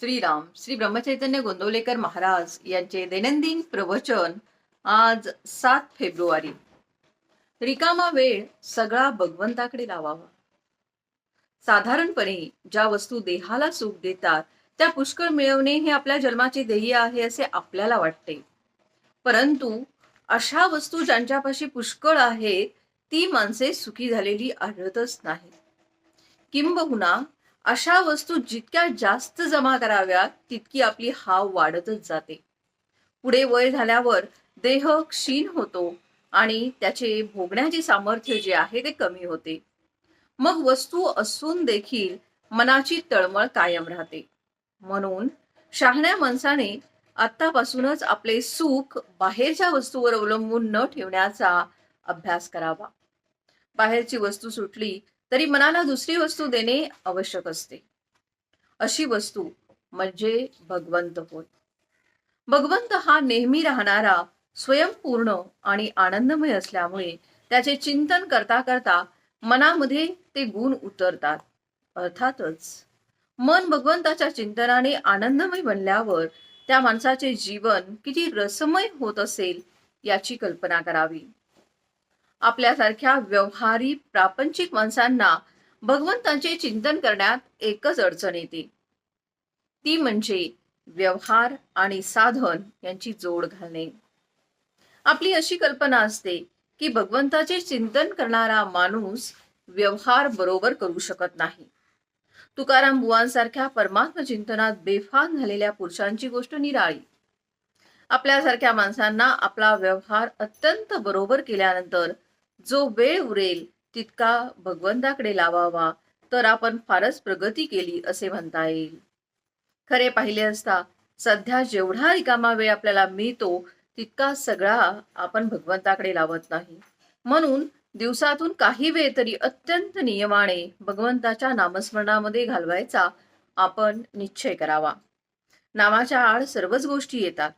श्रीराम श्री ब्रह्मचैतन्य गोंदवलेकर महाराज यांचे दैनंदिन प्रवचन आज सात फेब्रुवारी. रिकामा वेळ सगळा भगवंताकडे लावावा. साधारणपणे ज्या वस्तू देहाला सुख देतात त्या पुष्कळ मिळवणे हे आपल्या जन्माचे ध्येय आहे असे आपल्याला वाटते. परंतु अशा वस्तू ज्यांच्यापाशी पुष्कळ आहेत ती माणसे सुखी झालेली आढळतच नाही किंबहुना अशा वस्तू जितक्या जास्त जमा कराव्यात तितकी आपली हाव वाढतच जाते. पुढे वय झाल्यावर देह क्षीण होतो आणि त्याचे भोगण्याचे सामर्थ्य जे आहे ते कमी होते. मग वस्तू असून देखील मनाची तळमळ कायम राहते. म्हणून शहाण्या माणसाने आतापासूनच आपले सुख बाहेरच्या वस्तूवर अवलंबून न ठेवण्याचा अभ्यास करावा. बाहेरची वस्तू सुटली तरी मनाला दुसरी वस्तू देणे आवश्यक असते. अशी वस्तू म्हणजे भगवंत होय. भगवंत हा नेहमी राहणारा स्वयंपूर्ण आणि आनंदमय असल्यामुळे त्याचे चिंतन करता करता मनामध्ये ते गुण उतरतात. अर्थातच मन भगवंताच्या चिंतनाने आनंदमय बनल्यावर त्या माणसाचे जीवन किती रसमय होत असेल याची कल्पना करावी. आपल्यासारख्या व्यवहारी प्रापंचिक माणसांना भगवंतांचे चिंतन करण्यात एकच अडचण येते. ती म्हणजे व्यवहार आणि साधन यांची जोड घालणे. आपली अशी कल्पना असते की भगवंताचे चिंतन करणारा माणूस व्यवहार बरोबर करू शकत नाही. तुकाराम बुवांसारख्या परमात्म चिंतनात बेफान झालेल्या पुरुषांची गोष्ट निराळी. आपल्यासारख्या माणसांना आपला व्यवहार अत्यंत बरोबर केल्यानंतर जो वेळ उरेल तितका भगवंताकडे लावावा तर आपण फारच प्रगती केली असे म्हणता येईल. खरे पाहिले असता सध्या जेवढा रिकामा वेळ आपल्याला मिळतो तितका सगळा आपण भगवंताकडे लावत नाही. म्हणून दिवसातून काही वेळ तरी अत्यंत नियमाने भगवंताच्या नामस्मरणामध्ये घालवायचा आपण निश्चय करावा. नामाच्या आड सर्वच गोष्टी येतात.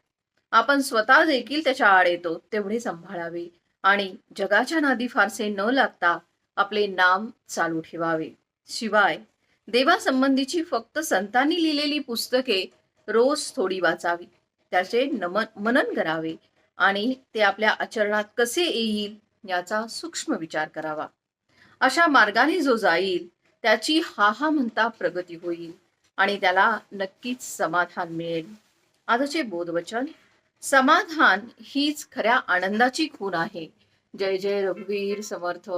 आपण स्वतः देखील त्याच्या आड येतो तेवढे सांभाळावे. आणि जगाच्या नादी फारसे न लागता आपले नाम चालू ठेवावे. शिवाय देवासंबंधीची फक्त संतांनी लिहिलेली पुस्तके रोज थोडी वाचावी. त्याचे नमन मनन करावे आणि ते आपल्या आचरणात कसे येईल याचा सूक्ष्म विचार करावा. अशा मार्गाने जो जाईल त्याची हा हा म्हणता प्रगती होईल आणि त्याला नक्कीच समाधान मिळेल. आजचे बोधवचन समाधान हीच खऱ्या आनंदाची खूण आहे. जय जय रघुवीर समर्थ.